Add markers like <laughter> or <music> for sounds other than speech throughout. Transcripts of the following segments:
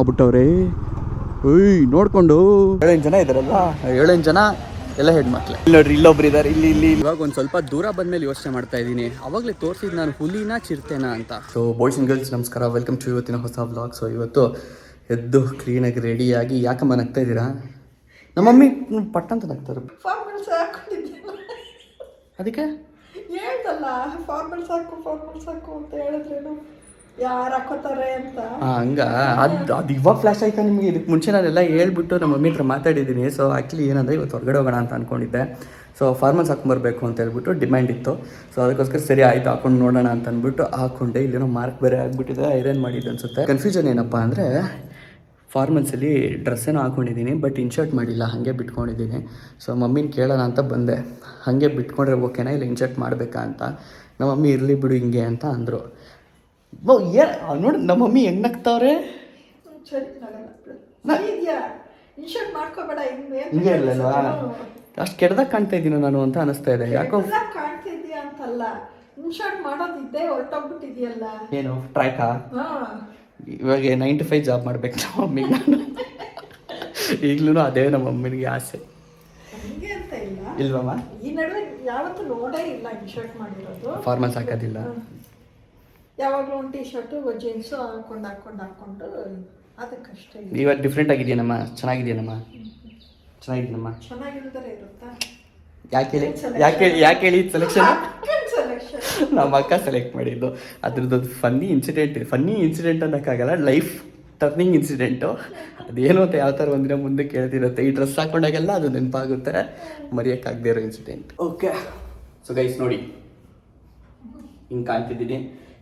ಆಗ್ಬಿಟ್ಟವ್ರೆ ಏಯ್ ನೋಡ್ಕೊಂಡು. ಏಳೆಂಟು ಜನ ಇದಾರಲ್ಲ? ಏಳೆಂಟು ಜನ ಎಲ್ಲ ಹೆಣ್ಮಕ್ಳೆ ಇಲ್ಲಿ ನೋಡ್ರಿ ಇಲ್ಲೊಬ್ರು ಇದಾರೆ. ಇಲ್ಲಿ ಇಲ್ಲಿ ಇವಾಗ ಒಂದು ಸ್ವಲ್ಪ ದೂರ ಬಂದ್ಮೇಲೆ ಯೋಚನೆ ಮಾಡ್ತಾ ಇದ್ದೀನಿ. ಅವಾಗಲೇ ತೋರಿಸಿದ್ ನಾನು ಹುಲಿನ ಚಿರ್ತೇನ ಅಂತ. ಸೊ ಬಾಯ್ಸ್ ಅಂಡ್ ಗರ್ಲ್ಸ್ ನಮಸ್ಕಾರ. ವೆಲ್ಕಮ್ ಟು ಇವತ್ತಿನ ಹೊಸ ಬ್ಲಾಗ್ ಸೊ ಇವತ್ತು ಎದ್ದು ಕ್ಲೀನಾಗಿ ರೆಡಿಯಾಗಿ ಯಾಕಮ್ಮ ನಗ್ತಾ ಇದ್ದೀರಾ? ನಮ್ಮ ಮಮ್ಮಿ ಪಟ್ಟ ಅಂತ ನಗ್ತಾರೆ ಅದಕ್ಕೆ? ಹೇಳ್ದಲ್ಲ ಫಾರ್ಮಲ್ ಸಾಕು ಫಾರ್ಮಲ್ ಸಾಕು ಅಂತ ಹೇಳಿದ್ರೇನು? ಅಂತ. ಹಂಗ. ಅದು ಅದು ಇವಾಗ ಫ್ಲಾಶ್ ಆಯ್ತಾ ನಿಮಗೆ? ಇದಕ್ಕೆ ಮುಂಚೆ ನಾನೆಲ್ಲ ಹೇಳ್ಬಿಟ್ಟು ನಮ್ಮ ಮಮ್ಮಿ ಹತ್ರ ಮಾತಾಡಿದ್ದೀನಿ. ಸೊ ಆ್ಯಕ್ಚುಲಿ ಏನಂದರೆ ಇವತ್ತು ಹೊರಗಡೆ ಹೋಗೋಣ ಅಂತ ಅನ್ಕೊಂಡಿದ್ದೆ. ಸೊ ಫಾರ್ಮಲ್ಸ್ ಹಾಕೊಂಬರ್ಬೇಕು ಅಂತ ಹೇಳ್ಬಿಟ್ಟು ಡಿಮ್ಯಾಂಡ್ ಇತ್ತು. ಸೊ ಅದಕ್ಕೋಸ್ಕರ ಸರಿ ಆಯ್ತು, ಹಾಕೊಂಡು ನೋಡೋಣ ಅಂತ ಅಂದ್ಬಿಟ್ಟು ಹಾಕೊಂಡೆ. ಇಲ್ಲೇನೋ ಮಾರ್ಕ್ ಬೇರೆ ಆಗಿಬಿಟ್ಟಿದೆ ಐರನ್ ಮಾಡಿದ್ದು ಅನ್ಸುತ್ತೆ. ಕನ್ಫ್ಯೂಷನ್ ಏನಪ್ಪ ಅಂದರೆ ಫಾರ್ಮಲ್ಸಲ್ಲಿ ಏನೋ ಹಾಕೊಂಡಿದ್ದೀನಿ ಬಟ್ ಇನ್ಶರ್ಟ್ ಮಾಡಿಲ್ಲ, ಹಾಗೆ ಬಿಟ್ಕೊಂಡಿದ್ದೀನಿ. ಸೊ ಮಮ್ಮಿನ ಕೇಳೋಣ ಅಂತ ಬಂದೆ. ಹಾಗೆ ಬಿಟ್ಕೊಂಡ್ರೆ ಓಕೆನಾ ಇಲ್ಲ ಇನ್ಶರ್ಟ್ ಮಾಡಬೇಕಾ ಅಂತ. ನಮ್ಮ ಮಮ್ಮಿ ಇರಲಿ ಬಿಡು ಹಿಂಗೆ ಅಂತ ಅಂದರು. ನೋಡಿ ನಮ್ಮ ಮಮ್ಮಿ ಹೆಂಗ್ ನಗ್ತಾವ್ರೆ? ಹಿಂಗೆ ಇರಲಿಲ್ವಾ ಅಷ್ಟು ಕೆಟ್ಟದಾಗ ಕಾಣ್ತಾ ಇದ್ದೀನೋ ನಾನು ಅಂತ ಅನಿಸ್ತಾ ಇದೆ. ಯಾಕೋ ಅಂತಲ್ಲ. ಇನ್ಶರ್ಟ್ ಮಾಡೋದಿದ್ದೆ ಹೊರಟೋಗ್ಬಿಟ್ಟಿದ್ಯಲ್ಲ. ಏನು ಟ್ರ್ಯಾಕಾ? ಇವಾಗ ನೈನ್ ಟು ಫೈವ್ ಜಾಬ್ ಮಾಡ್ಬೇಕು ನಮ್ಮ ಮಮ್ಮಿಗೆ ನಾನು. ಈಗಲೂ ಅದೇ ನಮ್ಮ ಮಮ್ಮಿಗೆ ಆಸೆ. ಇಲ್ವಮ್ಮ? ಈ ನಡುವೆ ಯಾವತ್ತೂ ನೋಡೇ ಇಲ್ಲ ಇನ್ಶರ್ಟ್ ಮಾಡಿರೋದು. ಫಾರ್ಮಲ್ಸ್ ಹಾಕೋದಿಲ್ಲ ಯಾವಾಗಲೂ ಒಂದು ಟೀ ಶರ್ಟು ಜೀನ್ಸು ಹಾಕೊಂಡು ಹಾಕೊಂಡು ಹಾಕೊಂಡು ಅದಕ್ಕಷ್ಟೇ ಇವಾಗ ಡಿಫ್ರೆಂಟ್ ಆಗಿದೆಯೇನಮ್ಮ? ಚೆನ್ನಾಗಿದೆಯೇನಮ್ಮ? ಚೆನ್ನಾಗಿದೆಯಮ್ಮ ಚೆನ್ನಾಗಿಲ್ದರೆ ಇರುತ್ತಾ? ಯಾಕೆ ಹೇಳಿ? ಯಾಕೆ ಹೇಳಿ ಯಾಕೆ ಹೇಳಿ ಸೆಲೆಕ್ಷನ್ ಸೆಲೆಕ್ಷನ್ ನಮ್ಮ ಅಕ್ಕ ಸೆಲೆಕ್ಟ್ ಮಾಡಿದ್ದು. ಅದ್ರದ್ದು ಫನ್ನಿ ಇನ್ಸಿಡೆಂಟ್ ಫನ್ನಿ ಇನ್ಸಿಡೆಂಟ್ ಅನ್ನೋಕ್ಕಾಗಲ್ಲ ಲೈಫ್ ಟರ್ನಿಂಗ್ ಇನ್ಸಿಡೆಂಟು ಅದೇನು ಅಂತ ಯಾವ ಥರ ಒಂದಿನ ಮುಂದೆ ಕೇಳ್ತಿರುತ್ತೆ? ಈ ಡ್ರೆಸ್ ಹಾಕೊಂಡಾಗೆಲ್ಲ ಅದು ನೆನಪಾಗುತ್ತೆ. ಮರೆಯೋಕ್ಕಾಗದೇ ಇರೋ ಇನ್ಸಿಡೆಂಟ್ ಓಕೆ ಸೊ ಗೈಸ್ ನೋಡಿ. ಹಿಂಗೆ ಕಾಣ್ತಿದ್ದೀನಿ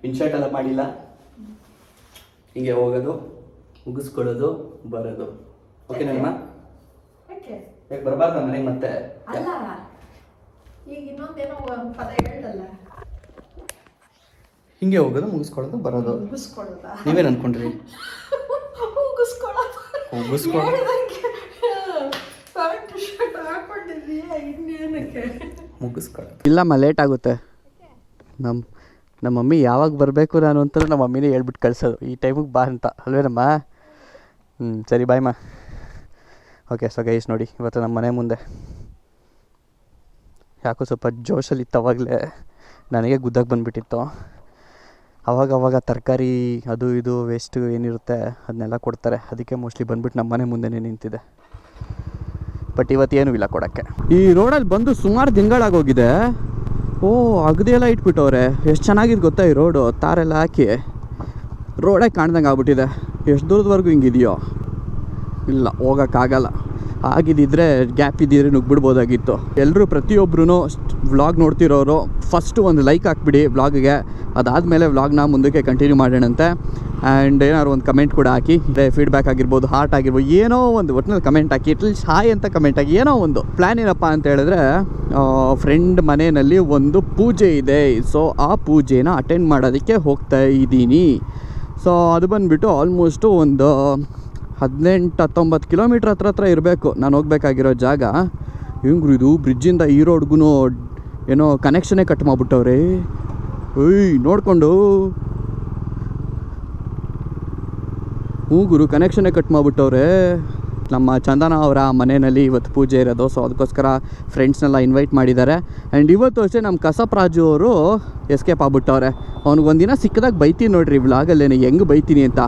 ಇನ್ಶರ್ಟ್ ಎಲ್ಲ ಮಾಡಿಲ್ಲ. ಹಿಂಗೆ ಹೋಗೋದು ಮುಗಿಸ್ಕೊಳ್ಳೋದು ಬರೋದು. ಓಕೆ ನಮ್ಮ ಯಾಕೆ ಬರಬಾರ್ದು ಮನೆಗೆ ಮತ್ತೆ. ಅಲ್ಲ ಈಗ ಇನ್ನೊಂದೇನೋ ಪದ ಹೇಳ್ದಲ್ಲ. ಹಿಂಗೆ ಹೋಗೋದು ಮುಗಿಸ್ಕೊಳ್ಳೋದು ಬರೋದು. ಮುಗಿಸ್ಕೊಳ್ಳೋದ? ನೀವೇನು ಅನ್ಕೊಂಡ್ರಿ? ಮುಗಿಸ್ಕೊಳ್ಳೋದು? ಮುಗಿಸ್ಕೊಳ್ಳೋ ಹೇಳ್ದಂಗೆ ಪ್ಯಾಂಟ್ ಶರ್ಟ್ ಇನ್ನೇನಕ್ಕೆ? ಮುಗಿಸ್ಕೊಳ್ಳೋದು. ಇಲ್ಲಮ್ಮ ಲೇಟ್ ಆಗುತ್ತೆ. ನಮ್ಮ ನಮ್ಮ ಮಮ್ಮಿ ಯಾವಾಗ ಬರಬೇಕು ನಾನು ಅಂತ ನಮ್ಮ ಮಮ್ಮಿನೇ ಹೇಳ್ಬಿಟ್ಟು ಕಳಿಸೋದು. ಈ ಟೈಮಿಗೆ ಬಾ ಅಂತ. ಅಲ್ವೇನಮ್ಮ ಹ್ಞೂ ಸರಿ ಬಾಯ್ಮ ಓಕೆ ಸೊ ಗೈಸ್ ನೋಡಿ, ಇವತ್ತು ನಮ್ಮ ಮನೆ ಮುಂದೆ. ಯಾಕೋ ಸ್ವಲ್ಪ ಜೋಶಲ್ಲಿ ಇತ್ತವಾಗಲೇ ನನಗೆ ಗುದ್ದಾಗಿ ಬಂದುಬಿಟ್ಟಿತ್ತು. ಅವಾಗ ಅವಾಗ ತರಕಾರಿ ಅದು ಇದು ವೇಸ್ಟ್ ಏನಿರುತ್ತೆ ಅದನ್ನೆಲ್ಲ ಕೊಡ್ತಾರೆ. ಅದಕ್ಕೆ ಮೋಸ್ಟ್ಲಿ ಬಂದ್ಬಿಟ್ಟು ನಮ್ಮ ಮನೆ ಮುಂದೆನೇ ನಿಂತಿದೆ. ಬಟ್ ಇವತ್ತೇನೂ ಇಲ್ಲ ಕೊಡೋಕ್ಕೆ. ಈ ರೋಡಲ್ಲಿ ಬಂದು ಸುಮಾರು ದಿನಗಳಾಗೋಗಿದೆ. ಓ ಅಗದೆಲ್ಲ ಇಟ್ಬಿಟ್ಟವ್ರೆ. ಎಷ್ಟು ಚೆನ್ನಾಗಿದೆ ಗೊತ್ತಾ ಈ ರೋಡು? ತಾರೆಲ್ಲ ಹಾಕಿ. ರೋಡೇ ಕಾಣ್ದಂಗೆ ಆಗ್ಬಿಟ್ಟಿದೆ. ಎಷ್ಟು ದೂರದವರೆಗೂ ಹಿಂಗಿದೆಯೋ. ಇಲ್ಲ, ಹೋಗೋಕ್ಕಾಗಲ್ಲ. ಆಗಿದ್ದಿದ್ರೆ ಗ್ಯಾಪ್ ಇದ್ದಿದ್ರೆ ನುಗ್ಬಿಡ್ಬೋದಾಗಿತ್ತು. ಎಲ್ಲರೂ ಪ್ರತಿಯೊಬ್ಬರೂ ವ್ಲಾಗ್ ನೋಡ್ತಿರೋರು ಫಸ್ಟು ಒಂದು ಲೈಕ್ ಹಾಕ್ಬಿಡಿ ವ್ಲಾಗ್ಗೆ ಅದಾದಮೇಲೆ ವ್ಲಾಗ್ನ ಮುಂದಕ್ಕೆ ಕಂಟಿನ್ಯೂ ಮಾಡೋಣಂತೆ. ಆ್ಯಂಡ್ ಏನಾದ್ರು ಒಂದು ಕಮೆಂಟ್ ಕೂಡ ಹಾಕಿ. ಫೀಡ್ಬ್ಯಾಕ್ ಆಗಿರ್ಬೋದು ಹಾರ್ಟ್ ಆಗಿರ್ಬೋದು, ಏನೋ ಒಂದು ಒಟ್ಟಿನಲ್ಲಿ ಕಮೆಂಟ್ ಹಾಕಿ ಇಟ್ಲ್ ಹಾಯ್ ಅಂತ ಕಮೆಂಟ್ ಹಾಕಿ, ಏನೋ ಒಂದು ಪ್ಲ್ಯಾನ್ ಏನಪ್ಪ ಅಂತ ಹೇಳಿದ್ರೆ ಫ್ರೆಂಡ್ ಮನೆಯಲ್ಲಿ ಒಂದು ಪೂಜೆ ಇದೆ. ಸೊ ಆ ಪೂಜೆನ ಅಟೆಂಡ್ ಮಾಡೋದಕ್ಕೆ ಹೋಗ್ತಾ ಇದ್ದೀನಿ. ಸೊ ಅದು ಬಂದುಬಿಟ್ಟು ಆಲ್ಮೋಸ್ಟು ಒಂದು ಹದಿನೆಂಟು ಹತ್ತೊಂಬತ್ತು ಕಿಲೋಮೀಟ್ರ್ ಹತ್ರ ಹತ್ರ ಇರಬೇಕು. ನಾನು ಹೋಗ್ಬೇಕಾಗಿರೋ ಜಾಗ. ಹೆಂಗ್ರು ಇದು? ಬ್ರಿಡ್ಜಿಂದ ಈ ರೋಡ್ಗೂ ಏನೋ ಕನೆಕ್ಷನೇ ಕಟ್ ಮಾಡಿಬಿಟ್ಟವ್ರೆ. ಏಯ್, ನೋಡಿಕೊಂಡು. ಹ್ಞೂ ಗುರು ಕನೆಕ್ಷನೇ ಕಟ್ ಮಾಡಿಬಿಟ್ಟವ್ರೆ. ನಮ್ಮ ಚಂದನ ಅವರ ಮನೆಯಲ್ಲಿ ಇವತ್ತು ಪೂಜೆ ಇರೋದು. ಸೊ ಅದಕ್ಕೋಸ್ಕರ ಫ್ರೆಂಡ್ಸ್ನೆಲ್ಲ ಇನ್ವೈಟ್ ಮಾಡಿದ್ದಾರೆ. ಆ್ಯಂಡ್ ಇವತ್ತು ಅಷ್ಟೇ ನಮ್ಮ ಕಸಪ್ ರಾಜು ಅವರು ಎಸ್ಕೇಪ್ ಆಗ್ಬಿಟ್ಟವ್ರೆ. ಅವ್ನಿಗೊಂದಿನ ಸಿಕ್ಕದಾಗ ಬೈತೀನಿ ನೋಡ್ರಿ ವ್ಲಾಗಲ್ಲೇನೆ ಹೆಂಗೆ ಬೈತೀನಿ ಅಂತ.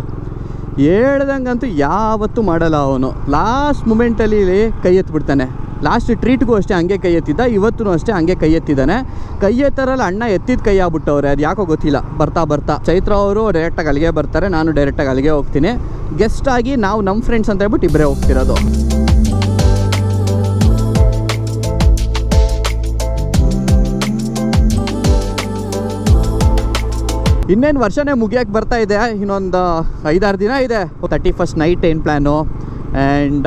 ಹೇಳ್ದಂಗಂತೂ ಯಾವತ್ತೂ ಮಾಡಲ್ಲ ಅವನು. ಲಾಸ್ಟ್ ಮೂಮೆಂಟಲ್ಲಿ ಕೈ ಎತ್ಬಿಡ್ತಾನೆ. ಲಾಸ್ಟ್ ಟ್ರೀಟ್ಗೂ ಅಷ್ಟೇ ಹಂಗೆ ಕೈ ಎತ್ತಿದ್ದ ಇವತ್ತೂ ಅಷ್ಟೇ ಹಂಗೆ ಕೈ ಎತ್ತಿದ್ದಾನೆ. ಕೈ ಎತ್ತರಲ್ಲಿ ಅಣ್ಣ ಎತ್ತಿದ ಕೈ ಆಗ್ಬಿಟ್ಟವ್ರೆ, ಅದು ಯಾಕೋ ಗೊತ್ತಿಲ್ಲ. ಬರ್ತಾ ಬರ್ತಾ. ಚೈತ್ರ ಅವರು ಡೈರೆಕ್ಟಾಗಿ ಅಲ್ಲಿಗೆ ಬರ್ತಾರೆ, ನಾನು ಡೈರೆಕ್ಟಾಗಿ ಅಲ್ಲಿಗೆ ಹೋಗ್ತೀನಿ. ಗೆಸ್ಟ್ ಆಗಿ ನಾವು ನಮ್ಮ ಫ್ರೆಂಡ್ಸ್ ಅಂತ ಹೇಳ್ಬಿಟ್ಟು ಇಬ್ಬರೇ ಹೋಗ್ತಿರೋದು. ಇನ್ನೇನು ವರ್ಷನೇ ಮುಗಿಯಕ್ಕೆ ಬರ್ತಾ ಇದೆ. ಇನ್ನೊಂದು ಐದಾರು ದಿನ ಇದೆ. ತರ್ಟಿ ಫಸ್ಟ್ ನೈಟ್ ಏನು plan and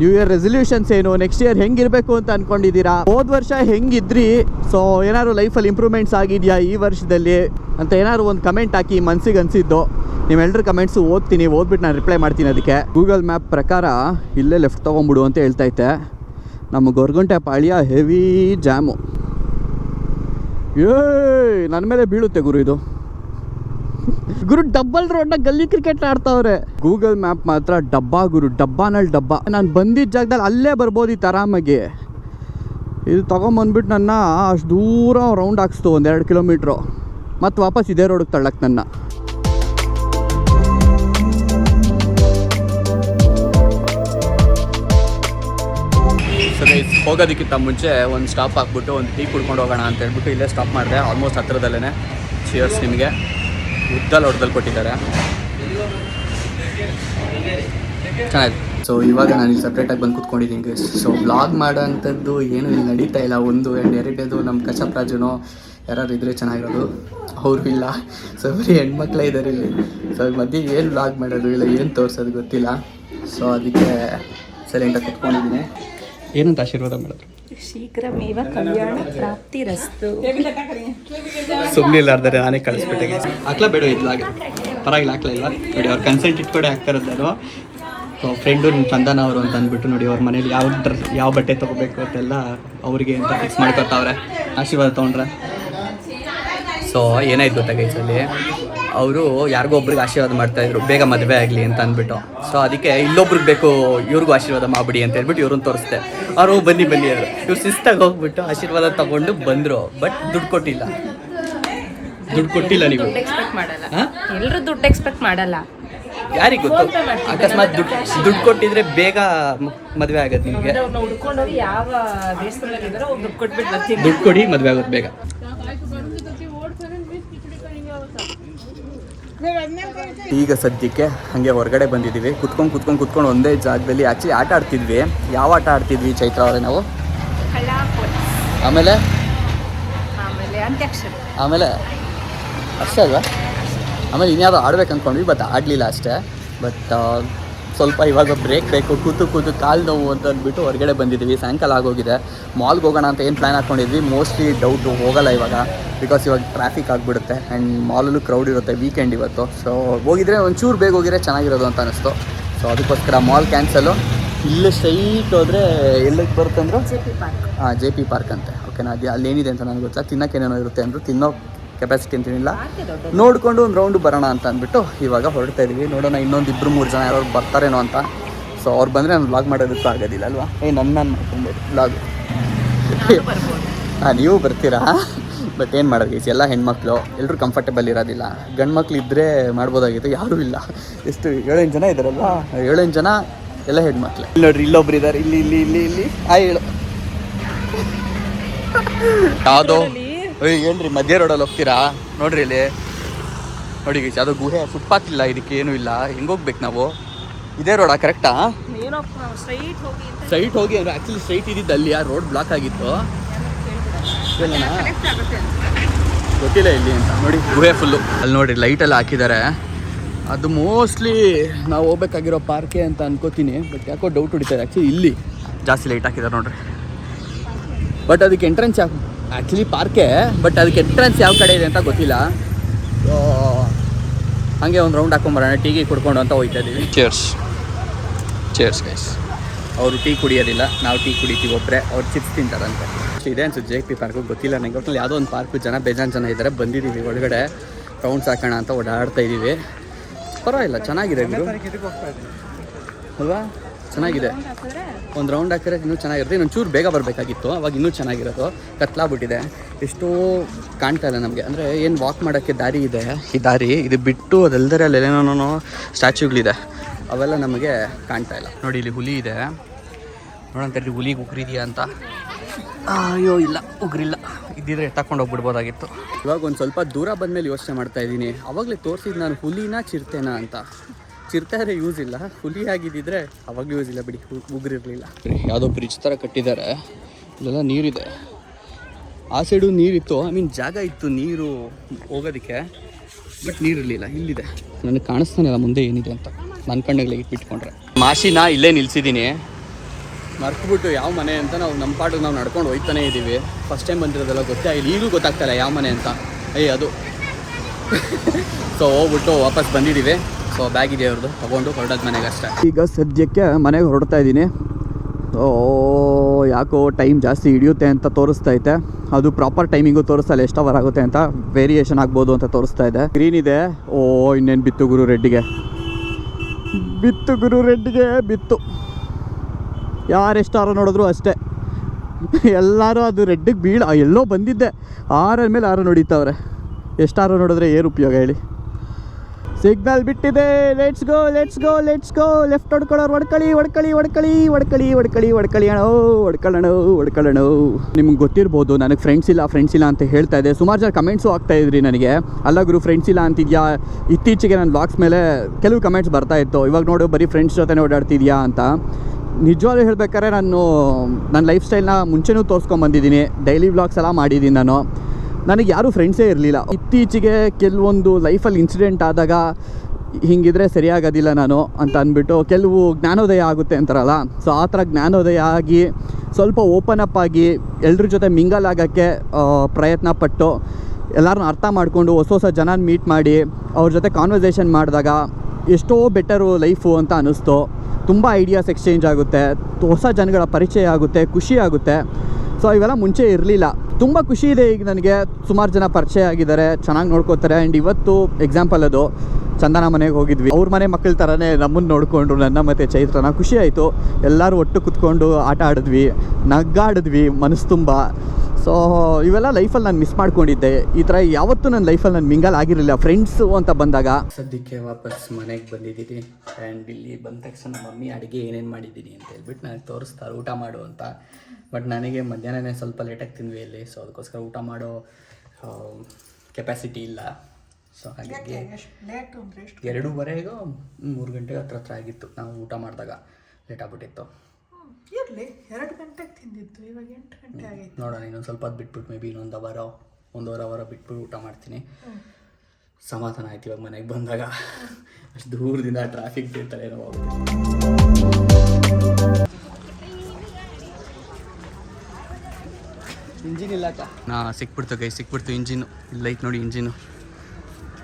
new year resolutions ಏನು? ನೆಕ್ಸ್ಟ್ ಇಯರ್ ಹೆಂಗಿರಬೇಕು ಅಂತ ಅಂದ್ಕೊಂಡಿದ್ದೀರಾ ಹೋದ ವರ್ಷ ಹೆಂಗಿದ್ರಿ? ಸೊ ಏನಾದ್ರು ಲೈಫಲ್ಲಿ ಇಂಪ್ರೂವ್ಮೆಂಟ್ಸ್ ಆಗಿದೆಯಾ ಈ ವರ್ಷದಲ್ಲಿ? ಅಂತ ಏನಾದ್ರು ಒಂದು ಕಮೆಂಟ್ ಹಾಕಿ ಮನ್ಸಿಗೆ ಅನಿಸಿದ್ದು. ನಿಮ್ಮೆಲ್ಲರ ಕಮೆಂಟ್ಸು ಓದ್ತೀನಿ. ಓದ್ಬಿಟ್ಟು ನಾನು ರಿಪ್ಲೈ ಮಾಡ್ತೀನಿ ಅದಕ್ಕೆ. ಗೂಗಲ್ ಮ್ಯಾಪ್ ಪ್ರಕಾರ ಇಲ್ಲೇ ಲೆಫ್ಟ್ ತೊಗೊಂಬಿಡು ಅಂತ ಹೇಳ್ತೈತೆ ನಮ್ಮ ಗೊರ್ಗುಂಟೆ ಪಾಳಿಯ ಹೆವಿ ಜಾಮು ಏ ನನ್ನ ಮೇಲೆ ಬೀಳುತ್ತೆ ಗುರು ಇದು. ಗುರು ಡಬ್ಬಲ್ ರೋಡ್ನ ಗಲ್ಲಿ ಕ್ರಿಕೆಟ್ ಆಡ್ತಾವ್ರೆ. ಗೂಗಲ್ ಮ್ಯಾಪ್ ಮಾತ್ರ ಡಬ್ಬಾ ಗುರು ಡಬ್ಬಾನಲ್ಲಿ ಡಬ್ಬಾ. ನಾನು ಬಂದಿದ್ದ ಜಾಗದಲ್ಲಿ ಅಲ್ಲೇ ಬರ್ಬೋದಿತ್ತು ಆರಾಮಾಗಿ ಇದು ತಗೊಂಬಂದ್ಬಿಟ್ಟು ನನ್ನ ಅಷ್ಟು ದೂರ ರೌಂಡ್ ಹಾಕ್ಸ್ತು ಒಂದು ಎರಡು ಕಿಲೋಮೀಟ್ರು ಮತ್ತು ವಾಪಸ್ ಇದೇ ರೋಡಿಗೆ ತಳ್ಳಕ್ಕೆ ನನ್ನ. ಸರಿ ಹೋಗೋದಕ್ಕಿಂತ ಮುಂಚೆ ಒಂದು ಸ್ಟಾಪ್ ಹಾಕ್ಬಿಟ್ಟು ಒಂದು ಟೀ ಕುಡ್ಕೊಂಡು ಹೋಗೋಣ ಅಂತ ಹೇಳ್ಬಿಟ್ಟು ಇಲ್ಲೇ ಸ್ಟಾಪ್ ಮಾಡಿದೆ ಆಲ್ಮೋಸ್ಟ್ ಹತ್ರದಲ್ಲೇ ಚಿಯರ್ಸ್ ನಿಮಗೆ. ಉದ್ದಲ್ ಹೊಡೆದಲ್ಲಿ ಕೊಟ್ಟಿದ್ದಾರೆ. ಚೆನ್ನಾಗಿದೆ. ಸೊ ಇವಾಗ ನಾನು ಇಲ್ಲಿ ಸಪ್ರೇಟಾಗಿ ಬಂದು ಕೂತ್ಕೊಂಡಿದ್ದೀನಿ ಗೈಸ್ ಸೊ ಬ್ಲಾಗ್ ಮಾಡೋ ಅಂಥದ್ದು ಏನು ಇಲ್ಲಿ ನಡೀತಾ ಇಲ್ಲ. ಒಂದು ಆ್ಯಂಡ್ ಎರಡೇದು ನಮ್ಮ ಕಶಪ್ ರಾಜುನೋ ಯಾರು ಇದ್ರೆ ಚೆನ್ನಾಗಿರೋದು. ಅವರು ಇಲ್ಲ. ಸೊ ಬರೀ ಹೆಣ್ಮಕ್ಳೇ ಇದ್ದಾರೆ ಇಲ್ಲಿ. ಸೊ ಮಧ್ಯೆ ಏನು ಬ್ಲಾಗ್ ಮಾಡೋದು ಇಲ್ಲ ಏನು ತೋರಿಸೋದು ಗೊತ್ತಿಲ್ಲ. ಸೊ ಅದಕ್ಕೆ ಸೈಲೆಂಟಾಗಿ ಕೂತ್ಕೊಂಡಿದ್ದೀನಿ. ಏನಂತ ಆಶೀರ್ವಾದ ಮಾಡಿದ್ರು ಶೀಘ್ರಮೇವ ಕಲ್ಯಾಣ ಪ್ರಾಪ್ತಿರಸ್ತು. ಸುಮ್ಮನೆ ಇಲ್ಲಾರ್ದರೆ ನಾನೇ ಕಳಿಸ್ಬಿಟ್ಟೆ ಹಾಕ್ಲಾ ಬೇಡ ಇದ್ಲಾಗೆ ಪರವಾಗಿಲ್ಲ ಹಾಕ್ಲಾ ಇಲ್ಲ. ನೋಡಿ ಅವ್ರ ಕನ್ಸೆಂಟ್ ಇಟ್ಕೊಡೆ ಹಾಕ್ತಾ ಇರೋದು ಸೊ ಫ್ರೆಂಡು ನಿಮ್ಮ ಚಂದನ ಅವರು ಅಂತ ಅಂದ್ಬಿಟ್ಟು ನೋಡಿ ಅವ್ರ ಮನೇಲಿ ಯಾವ ಡ್ರೆಸ್ ಯಾವ ಬಟ್ಟೆ ತೊಗೋಬೇಕು ಅಂತೆಲ್ಲ ಅವರಿಗೆ ಅಂತ ಫಿಕ್ಸ್ ಮಾಡ್ಕೊತಾವ್ರೆ. ಆಶೀರ್ವಾದ ತೊಗೊಂಡ್ರೆ. ಸೊ ಏನಾಯ್ತು ಗೊತ್ತಾ ಗೈಸಲ್ಲಿ ಅವರು ಯಾರಿಗೋ ಒಬ್ರಿಗೆ ಆಶೀರ್ವಾದ ಮಾಡ್ತಾ ಇದ್ರು ಬೇಗ ಮದುವೆ ಆಗಲಿ ಅಂತ ಅಂದ್ಬಿಟ್ಟು. ಸೊ ಅದಕ್ಕೆ ಇಲ್ಲೊಬ್ರಿಗೆ ಬೇಕು ಇವ್ರಿಗೂ ಆಶೀರ್ವಾದ ಮಾಡ್ಬಿಡಿ ಅಂತ ಹೇಳ್ಬಿಟ್ಟು ಇವ್ರನ್ನ ತೋರಿಸ್ದೆ. ಅವರು ಬನ್ನಿ ಬನ್ನಿ ಅವರು ಇವ್ರು ಶಿಸ್ತಾಗಿ ಹೋಗ್ಬಿಟ್ಟು ಆಶೀರ್ವಾದ ತಗೊಂಡು ಬಂದರು ಬಟ್ ದುಡ್ಡು ಕೊಟ್ಟಿಲ್ಲ. ದುಡ್ಡು ಕೊಟ್ಟಿಲ್ಲ ನೀವು. ಎಕ್ಸ್ಪೆಕ್ಟ್ ಮಾಡಲ್ಲ. ಎಲ್ಲರೂ ದುಡ್ಡು ಎಕ್ಸ್ಪೆಕ್ಟ್ ಮಾಡಲ್ಲ. ಯಾರಿಗೆ ಗೊತ್ತು? ಅಕಸ್ಮಾತ್ ದುಡ್ಡು ದುಡ್ಡು ಕೊಟ್ಟಿದ್ರೆ ಬೇಗ ಮದುವೆ ಆಗತ್ತೆ ನಿಮಗೆ. ಯಾವ ದುಡ್ಡು ಕೊಟ್ಬಿಟ್ಟು ದುಡ್ಡು ಕೊಡಿ ಮದುವೆ ಆಗುತ್ತೆ ಬೇಗ. ಈಗ ಸದ್ಯಕ್ಕೆ ಹಾಗೆ ಹೊರಗಡೆ ಬಂದಿದ್ದೀವಿ. ಕುತ್ಕೊಂಡು ಕುತ್ಕೊಂಡು ಕುತ್ಕೊಂಡು ಒಂದೇ ಜಾಗದಲ್ಲಿ ಆ್ಯಕ್ಚುಲಿ ಆಟ ಆಡ್ತಿದ್ವಿ. ಯಾವ ಆಟ ಆಡ್ತಿದ್ವಿ ಚೈತ್ರ ಅವರೇ ನಾವು? ಆಮೇಲೆ? ಆಮೇಲೆ ಅಷ್ಟೇ ಅಲ್ವಾ? ಆಮೇಲೆ ಇನ್ಯಾವುದೋ ಆಡ್ಬೇಕು ಅಂದ್ಕೊಂಡ್ವಿ ಬಟ್ ಆಡಲಿಲ್ಲ ಅಷ್ಟೇ. ಬಟ್ ಸ್ವಲ್ಪ ಇವಾಗ ಬ್ರೇಕ್ ಬೇಕು. ಕೂತು ಕೂತು ಕಾಲು ನೋವು ಅಂತ ಅಂದ್ಬಿಟ್ಟು ಹೊರಗಡೆ ಬಂದಿದ್ದೀವಿ. ಸಾಯಂಕಾಲ ಆಗೋಗಿದೆ. ಮಾಲ್ಗೆ ಹೋಗೋಣ ಅಂತ ಏನು ಪ್ಲ್ಯಾನ್ ಹಾಕ್ಕೊಂಡಿದ್ವಿ ಮೋಸ್ಟ್ಲಿ ಡೌಟು ಹೋಗಲ್ಲ ಇವಾಗ. ಬಿಕಾಸ್ ಇವಾಗ ಟ್ರಾಫಿಕ್ ಆಗಿಬಿಡುತ್ತೆ. ಆ್ಯಂಡ್ ಮಾಲಲ್ಲೂ ಕ್ರೌಡ್ ಇರುತ್ತೆ ವೀಕೆಂಡ್ ಇವತ್ತು. ಸೊ ಹೋಗಿದ್ರೆ ಒಂಚೂರು ಬೇಗ ಹೋಗಿದ್ರೆ ಚೆನ್ನಾಗಿರೋದು ಅಂತ ಅನಿಸ್ತು. ಸೊ ಅದಕ್ಕೋಸ್ಕರ ಮಾಲ್ ಕ್ಯಾನ್ಸಲು ಇಲ್ಲೇ ಸ್ಟ್ರೈಟ್ ಹೋದರೆ ಎಲ್ಲಿಗೆ ಬರುತ್ತಂದ್ರು ಜೆ ಪಿ ಪಾರ್ಕ್ ಹಾಂ ಜೆ ಪಿ ಪಾರ್ಕ್ ಅಂತೆ. ಓಕೆನಾ ಅದು ಅಲ್ಲೇನಿದೆ ಅಂತ ನನಗೆ ಗೊತ್ತಾ? ತಿನ್ನಕ್ಕೆ ಏನೇನೋ ಇರುತ್ತೆ ಅಂದರು. ತಿನ್ನೋ ಕೆಪಾಸಿಟಿ ಅಂತೇನಿಲ್ಲ. ನೋಡಿಕೊಂಡು ಒಂದು ರೌಂಡ್ ಬರೋಣ ಅಂತ ಅಂದ್ಬಿಟ್ಟು ಇವಾಗ ಹೊರಡ್ತಾ ಇದ್ದೀವಿ ನೋಡೋಣ ಇನ್ನೊಂದು ಇಬ್ಬರು ಮೂರು ಜನ ಯಾರು ಬರ್ತಾರೇನೋ ಅಂತ. ಸೊ ಅವ್ರು ಬಂದರೆ ನಾನು ವ್ಲಾಗ್ ಮಾಡೋದಕ್ಕೂ ಆಗೋದಿಲ್ಲ ಅಲ್ವಾ? ಏ ನನ್ನ ನಾನು ಮಾಡ್ಕೊಬೋದು ಬ್ಲಾಗ್ ಹಾಂ ನೀವು ಬರ್ತೀರಾ? ಬಟ್ ಏನು ಮಾಡೋದು? ಗೈಸ್ ಎಲ್ಲ ಹೆಣ್ಮಕ್ಳು. ಎಲ್ಲರೂ ಕಂಫರ್ಟಬಲ್ ಇರೋದಿಲ್ಲ. ಗಂಡು ಮಕ್ಳು ಇದ್ದರೆ ಮಾಡ್ಬೋದಾಗಿತ್ತು. ಯಾರೂ ಇಲ್ಲ. ಎಷ್ಟು ಏಳೆಂಟು ಜನ ಇದ್ದಾರಲ್ಲ ಏಳೆಂಟು ಜನ ಎಲ್ಲ ಹೆಣ್ಮಕ್ಳು. ಇಲ್ಲಿ ನೋಡ್ರಿ ಇಲ್ಲೊಬ್ರು ಇದ್ದಾರೆ ಇಲ್ಲಿ ಇಲ್ಲಿ ಇಲ್ಲಿ ಇಲ್ಲಿ. ಆ ಹೇಳು. ಯಾವುದೋ? ಏಯ್ ಏನ್ರಿ ಮಧ್ಯ ರೋಡಲ್ಲಿ ಹೋಗ್ತೀರಾ? ನೋಡ್ರಿ ಇಲ್ಲಿ. ನೋಡಿ ಗೈಸ್ ಅದು ಗುಹೆ ಫುಟ್ಪಾತ್ ಇಲ್ಲ ಇದಕ್ಕೆ ಏನೂ ಇಲ್ಲ. ಹೆಂಗೆ ಹೋಗ್ಬೇಕು ನಾವು? ಇದೇ ರೋಡಾ ಕರೆಕ್ಟಾ ಸ್ಟ್ರೈಟ್ ಹೋಗಿ ಅಂದ್ರೆ ಆ್ಯಕ್ಚುಲಿ ಸ್ಟ್ರೈಟ್ ಇದ್ದಿದ್ದು ಅಲ್ಲಿ ಆ ರೋಡ್ ಬ್ಲಾಕ್ ಆಗಿತ್ತು. ಗೊತ್ತಿಲ್ಲ ಇಲ್ಲಿ ಅಂತ. ನೋಡಿ ಗುಹೆ ಫುಲ್ಲು ಅಲ್ಲಿ ನೋಡಿ ಲೈಟ್ ಎಲ್ಲ ಹಾಕಿದ್ದಾರೆ. ಅದು ಮೋಸ್ಟ್ಲಿ ನಾವು ಹೋಗ್ಬೇಕಾಗಿರೋ ಪಾರ್ಕೆ ಅಂತ ಅನ್ಕೋತೀನಿ. ಬಟ್ ಯಾಕೋ ಡೌಟ್ ಹೊಡಿತಾರೆ ಆ್ಯಕ್ಚುಲಿ ಇಲ್ಲಿ ಜಾಸ್ತಿ ಲೈಟ್ ಹಾಕಿದ್ದಾರೆ ನೋಡ್ರಿ. ಬಟ್ ಅದಕ್ಕೆ ಎಂಟ್ರೆನ್ಸ್ ಯಾವ ಆ್ಯಕ್ಚುಲಿ ಪಾರ್ಕೆ ಬಟ್ ಅದಕ್ಕೆ ಎಂಟ್ರೆನ್ಸ್ ಯಾವ ಕಡೆ ಇದೆ ಅಂತ ಗೊತ್ತಿಲ್ಲ. ಹಂಗೆ ಹಾಗೆ ಒಂದು ರೌಂಡ್ ಹಾಕೊಂಬರೋಣ ಟೀಗೆ ಕುಡ್ಕೊಂಡು ಅಂತ ಹೋಗ್ತಾ ಇದ್ದೀವಿ ಚೇರ್ಸ್ ಚೇರ್ಸ್ ಗೈಸ್ ಅವರು ಟೀ ಕುಡಿಯೋದಿಲ್ಲ. ನಾವು ಟೀ ಕುಡಿತೀವಿ ಒಬ್ಬರೇ ಅವ್ರು ಚಿಪ್ಸ್ ತಿಂತಾರಂತೆ. ಇದೆ ಅನ್ಸುತ್ತೆ. ಜೆ ಪಿ ಪಾರ್ಕು ಗೊತ್ತಿಲ್ಲ ನನಗೆ ಒಟ್ಟಲ್ಲಿ ಯಾವುದೋ ಒಂದು ಪಾರ್ಕು ಜನ ಬೇಜಾನ್ ಜನ ಇದ್ದಾರೆ ಬಂದಿದ್ದೀವಿ ಒಳಗಡೆ. ರೌಂಡ್ಸ್ ಹಾಕೋಣ ಅಂತ ಓಡಾಡ್ತಾ ಇದ್ದೀವಿ ಪರವಾಗಿಲ್ಲ. ಚೆನ್ನಾಗಿದೆ ಗುರು. ಅಲ್ವಾ? ಚೆನ್ನಾಗಿದೆ. ಒಂದು ರೌಂಡ್ ಹಾಕಿದ್ರೆ ಇನ್ನೂ ಚೆನ್ನಾಗಿರುತ್ತೆ. ಇನ್ನೊಂದು ಚೂರು ಬೇಗ ಬರಬೇಕಾಗಿತ್ತು. ಅವಾಗ ಇನ್ನೂ ಚೆನ್ನಾಗಿರೋದು. ಕತ್ಲಾಗ್ಬಿಟ್ಟಿದೆ. ಎಷ್ಟೋ ಕಾಣ್ತಾ ಇಲ್ಲ ನಮಗೆ. ಅಂದರೆ ಏನು ವಾಕ್ ಮಾಡೋಕ್ಕೆ ದಾರಿ ಇದೆ? ಈ ದಾರಿ, ಇದು ಬಿಟ್ಟು ಅದಲ್ದರೆ ಅಲ್ಲಿ ಏನೇನೋ ಸ್ಟ್ಯಾಚ್ಯೂಗಳಿದೆ. ಅವೆಲ್ಲ ನಮಗೆ ಕಾಣ್ತಾ ಇಲ್ಲ. ನೋಡಿ, ಇಲ್ಲಿ ಹುಲಿ ಇದೆ. ನೋಡಂತ ಹುಲಿಗೆ ಉಗ್ರಿದೆಯಾ ಅಂತ. ಅಯ್ಯೋ, ಇಲ್ಲ. ಉಗ್ರಿಲ್ಲ. ಇದ್ದಿದ್ರೆ ಎತ್ತಾಕೊಂಡು ಹೋಗ್ಬಿಡ್ಬೋದಾಗಿತ್ತು. ಇವಾಗ ಒಂದು ಸ್ವಲ್ಪ ದೂರ ಬಂದಮೇಲೆ ಯೋಚನೆ ಮಾಡ್ತಾ ಇದ್ದೀನಿ. ಅವಾಗಲೇ ತೋರಿಸಿದ್ದು ನಾನು ಹುಲಿನ ಚಿರ್ತೇನಾ ಅಂತ. ಚಿರತೆ ಆದರೆ ಯೂಸ್ ಇಲ್ಲ. ಹುಲಿ ಆಗಿದ್ದಿದ್ರೆ ಅವಾಗ ಯೂಸ್ ಇಲ್ಲ ಬಿಡಿ. ಉಗ್ರಿರ್ಲಿಲ್ಲ. ಯಾವುದೋ ಬ್ರಿಡ್ಜ್ ಥರ ಕಟ್ಟಿದ್ದಾರೆ. ಇಲ್ಲೆಲ್ಲ ನೀರಿದೆ. ಆ ಸೈಡು ನೀರಿತ್ತು. ಐ ಮೀನ್ ಜಾಗ ಇತ್ತು ನೀರು ಹೋಗೋದಕ್ಕೆ ಬಟ್ ನೀರಿರಲಿಲ್ಲ. ಇಲ್ಲಿದೆ. ನನಗೆ ಕಾಣಿಸ್ತಾನೆ ಇಲ್ಲ ಮುಂದೆ ಏನಿದೆ ಅಂತ. ನನ್ನ ಕಣ್ಣಗಳಿಗೆ ಬಿಟ್ಕೊಂಡ್ರೆ ಮಾಸಿನ ಇಲ್ಲೇ ನಿಲ್ಸಿದ್ದೀನಿ. ಮರ್ತ್ಬಿಟ್ಟು ಯಾವ ಮನೆ ಅಂತ ನಾವು ನಮ್ಮ ಪಾಟಿಗೆ ನಾವು ನಡ್ಕೊಂಡು ಹೋಯ್ತಾನೆ ಇದ್ದೀವಿ ಫಸ್ಟ್ ಟೈಮ್ ಬಂದಿರೋದೆಲ್ಲ ಗೊತ್ತೇ ಆಗಿಲ್ಲ. ಈಗಲೂ ಗೊತ್ತಾಗ್ತಾಯಿಲ್ಲ ಯಾವ ಮನೆ ಅಂತ. ಏಯ್ ಅದು. <laughs> ಸೊ ಹೋಗ್ಬಿಟ್ಟು ವಾಪಸ್ ಬಂದಿದ್ದೀವಿ ಸೊ ಬ್ಯಾಗ್ ಇದೆ ಅವ್ರದ್ದು ತಗೊಂಡು ಹೊರಡೋದು ಮನೆಗೆ ಅಷ್ಟೇ. ಈಗ ಸದ್ಯಕ್ಕೆ ಮನೆಗೆ ಹೊರಡ್ತಾ ಇದ್ದೀನಿ. ಓ ಯಾಕೋ ಟೈಮ್ ಜಾಸ್ತಿ ಹಿಡಿಯುತ್ತೆ ಅಂತ ತೋರಿಸ್ತಾ ಐತೆ ಅದು ಪ್ರಾಪರ್ ಟೈಮಿಂಗು ತೋರಿಸ್ತಾ ಇಲ್ಲ ಎಷ್ಟು ಅವರ್ ಆಗುತ್ತೆ ಅಂತ ವೇರಿಯೇಷನ್ ಆಗ್ಬೋದು ಅಂತ ತೋರಿಸ್ತಾ ಇದೆ ಗ್ರೀನ್ ಇದೆ. ಓ, ಇನ್ನೇನು ಬಿತ್ತು ಗುರು ರೆಡ್ಡಿಗೆ? ಬಿತ್ತು ಗುರು ರೆಡ್ಡಿಗೆ, ಬಿತ್ತು. ಯಾರೆಷ್ಟು ಆರೋ ನೋಡಿದ್ರು ಅಷ್ಟೇ. ಎಲ್ಲರೂ ಅದು ರೆಡ್ಡಿಗೆ ಬೀಳ, ಎಲ್ಲೋ ಬಂದಿದ್ದೆ. ಆರ ಮೇಲೆ ಆರು ನೋಡಿತ್ತವ್ರೆ ಎಷ್ಟಾರು ನೋಡಿದ್ರೆ ಏನು ಉಪಯೋಗ ಹೇಳಿ. ಸಿಗ್ನಲ್ ಬಿಟ್ಟಿದೆ. Let's go let's go let's go left ಹೊಡ್ಕೊಳ್ಳೋರು ಒಡ್ಕಳಿ ಒಡ್ಕಳಿ ಒಡ್ಕಳಿ ಒಡ್ಕಳಿ ಒಡ್ಕಳಿ ಒಡ್ಕಳಿ ಅಣೋ ಹೊಡ್ಕೊಳ್ಳೋಣ ಹೊಡ್ಕೊಳ್ಳೋಣ ನಿಮ್ಗೆ ಗೊತ್ತಿರ್ಬೋದು, ನನಗೆ ಫ್ರೆಂಡ್ಸ್ ಇಲ್ಲ ಫ್ರೆಂಡ್ಸ್ ಇಲ್ಲ ಅಂತ ಹೇಳ್ತಾ ಇದೆ. ಸುಮಾರು ಜನ ಕಮೆಂಟ್ಸು ಆಗ್ತಾ ಇದ್ರಿ ನನಗೆ. ಅಲ್ಲ ಗುರು ಫ್ರೆಂಡ್ಸ್ ಇಲ್ಲ ಅಂತಿದ್ಯಾ? ಇತ್ತೀಚೆಗೆ ನನ್ನ ಬ್ಲಾಗ್ಸ್ ಮೇಲೆ ಕೆಲವು ಕಮೆಂಟ್ಸ್ ಬರ್ತಾ ಇತ್ತು. ಇವಾಗ ನೋಡು, ಬರೀ ಫ್ರೆಂಡ್ಸ್ ಜೊತೆ ಓಡಾಡ್ತಿದ್ಯಾ ಅಂತ. ನಿಜವಾಗ್ಲೂ ಹೇಳ್ಬೇಕಾದ್ರೆ ನಾನು ನನ್ನ ಲೈಫ್ ಸ್ಟೈಲ್ನ ಮುಂಚೆನೂ ತೋರಿಸ್ಕೊಂಬಂದಿದ್ದೀನಿ ಡೈಲಿ ವ್ಲಾಗ್ಸ್ ಎಲ್ಲ ಮಾಡಿದ್ದೀನಿ ನಾನು. ನನಗೆ ಯಾರೂ ಫ್ರೆಂಡ್ಸೇ ಇರಲಿಲ್ಲ. ಇತ್ತೀಚೆಗೆ ಕೆಲವೊಂದು ಲೈಫಲ್ಲಿ ಇನ್ಸಿಡೆಂಟ್ ಆದಾಗ ಹಿಂಗಿದ್ರೆ ಸರಿಯಾಗೋದಿಲ್ಲ ನಾನು ಅಂತ ಅಂದ್ಬಿಟ್ಟು ಕೆಲವು ಜ್ಞಾನೋದಯ ಆಗುತ್ತೆ ಅಂತಾರಲ್ಲ. ಸೊ ಆ ಥರ ಜ್ಞಾನೋದಯ ಆಗಿ ಸ್ವಲ್ಪ ಓಪನ್ ಅಪ್ ಆಗಿ ಎಲ್ಲರ ಜೊತೆ ಮಿಂಗಲ್ ಆಗೋಕ್ಕೆ ಪ್ರಯತ್ನ ಪಟ್ಟು ಎಲ್ಲರನ್ನೂ ಅರ್ಥ ಮಾಡಿಕೊಂಡು ಹೊಸ ಹೊಸ ಜನನ ಮೀಟ್ ಮಾಡಿ, ಅವ್ರ ಜೊತೆ ಕಾನ್ವರ್ಸೇಷನ್ ಮಾಡಿದಾಗ ಎಷ್ಟೋ ಬೆಟರು ಲೈಫು ಅಂತ ಅನ್ನಿಸ್ತು. ತುಂಬ ಐಡಿಯಾಸ್ ಎಕ್ಸ್ಚೇಂಜ್ ಆಗುತ್ತೆ, ಹೊಸ ಜನಗಳ ಪರಿಚಯ ಆಗುತ್ತೆ, ಖುಷಿ ಆಗುತ್ತೆ. ಸೊ ಇವೆಲ್ಲ ಮುಂಚೆ ಇರಲಿಲ್ಲ. ತುಂಬ ಖುಷಿ ಇದೆ ಈಗ ನನಗೆ ಸುಮಾರು ಜನ ಪರಿಚಯ ಆಗಿದ್ದಾರೆ, ಚೆನ್ನಾಗಿ ನೋಡ್ಕೋತಾರೆ. ಆ್ಯಂಡ್ ಇವತ್ತು ಎಕ್ಸಾಂಪಲ್ ಅದು, ಚಂದನ ಮನೆಗೆ ಹೋಗಿದ್ವಿ. ಅವ್ರ ಮನೆ ಮಕ್ಕಳ ಥರನೇ ನಮ್ಮನ್ನು ನೋಡಿಕೊಂಡ್ರು ನನ್ನ ಮತ್ತು ಚೈತ್ರನ ಖುಷಿ ಆಯಿತು. ಎಲ್ಲರೂ ಒಟ್ಟು ಕುತ್ಕೊಂಡು ಆಟ ಆಡಿದ್ವಿ, ನಗ್ಗಾಡಿದ್ವಿ, ಮನಸ್ಸು ತುಂಬ. ಸೊ ಇವೆಲ್ಲ ಲೈಫಲ್ಲಿ ನಾನು ಮಿಸ್ ಮಾಡ್ಕೊಂಡಿದ್ದೆ. ಈ ಥರ ಯಾವತ್ತೂ ನನ್ನ ಲೈಫಲ್ಲಿ ನಾನು ಮಿಂಗಲ್ ಆಗಿರಲಿಲ್ಲ. ಫ್ರೆಂಡ್ಸು ಅಂತ ಬಂದಾಗ. ಸದ್ಯಕ್ಕೆ ವಾಪಸ್ ಮನೆಗೆ ಬಂದಿದ್ದೀನಿ. ಆ್ಯಂಡ್ ಇಲ್ಲಿ ಬಂದ ತಕ್ಷಣ ಮಮ್ಮಿ ಅಡುಗೆ ಏನೇನು ಮಾಡಿದ್ದೀನಿ ಅಂತ ಹೇಳ್ಬಿಟ್ಟು ನನಗೆ ತೋರಿಸ್ತಾರೆ, ಊಟ ಮಾಡು ಅಂತ. ಬಟ್ ನನಗೆ ಮಧ್ಯಾಹ್ನನೇ ಸ್ವಲ್ಪ ಲೇಟಾಗಿ ತಿಂದ್ವಿ ಇಲ್ಲಿ ಸೊ ಅದಕ್ಕೋಸ್ಕರ ಊಟ ಮಾಡೋ ಕೆಪಾಸಿಟಿ ಇಲ್ಲ. ಸೊ ಹಾಗಾಗಿ ಎರಡೂವರೆಗೋ ಮೂರು ಗಂಟೆಗೆ ಹತ್ರ ಹತ್ರ ಆಗಿತ್ತು ನಾವು ಊಟ ಮಾಡಿದಾಗ ಲೇಟ್ ಆಗ್ಬಿಟ್ಟಿತ್ತು. ಇರಲಿ. ಎರಡು ಗಂಟೆಗೆ ತಿಂದಿತ್ತು ಇವಾಗ ಎಂಟು ಗಂಟೆ ಆಗಿತ್ತು ನೋಡೋಣ ಇನ್ನೊಂದು ಸ್ವಲ್ಪ ಹೊತ್ತು ಬಿಟ್ಬಿಟ್ಟು ಮೇ ಬಿ ಇನ್ನೊಂದು ಅವರ ಒಂದೂವರೆ ಅವರ ಬಿಟ್ಬಿಟ್ಟು ಊಟ ಮಾಡ್ತೀನಿ. ಸಮಾಧಾನ ಆಯ್ತು ಇವಾಗ ಮನೆಗೆ ಬಂದಾಗ. ಅಷ್ಟು ದೂರದಿಂದ ಟ್ರಾಫಿಕ್ ತಲೆನೋ ಹೋಗುತ್ತೆ. ಇಂಜಿನ್ ಇಲ್ಲ ನಾ ಸಿಕ್ಬಿಡ್ತು ಕೈ ಸಿಕ್ಬಿಡ್ತು ಇಂಜಿನ್ ಐತೆ ನೋಡಿ ಇಂಜಿನು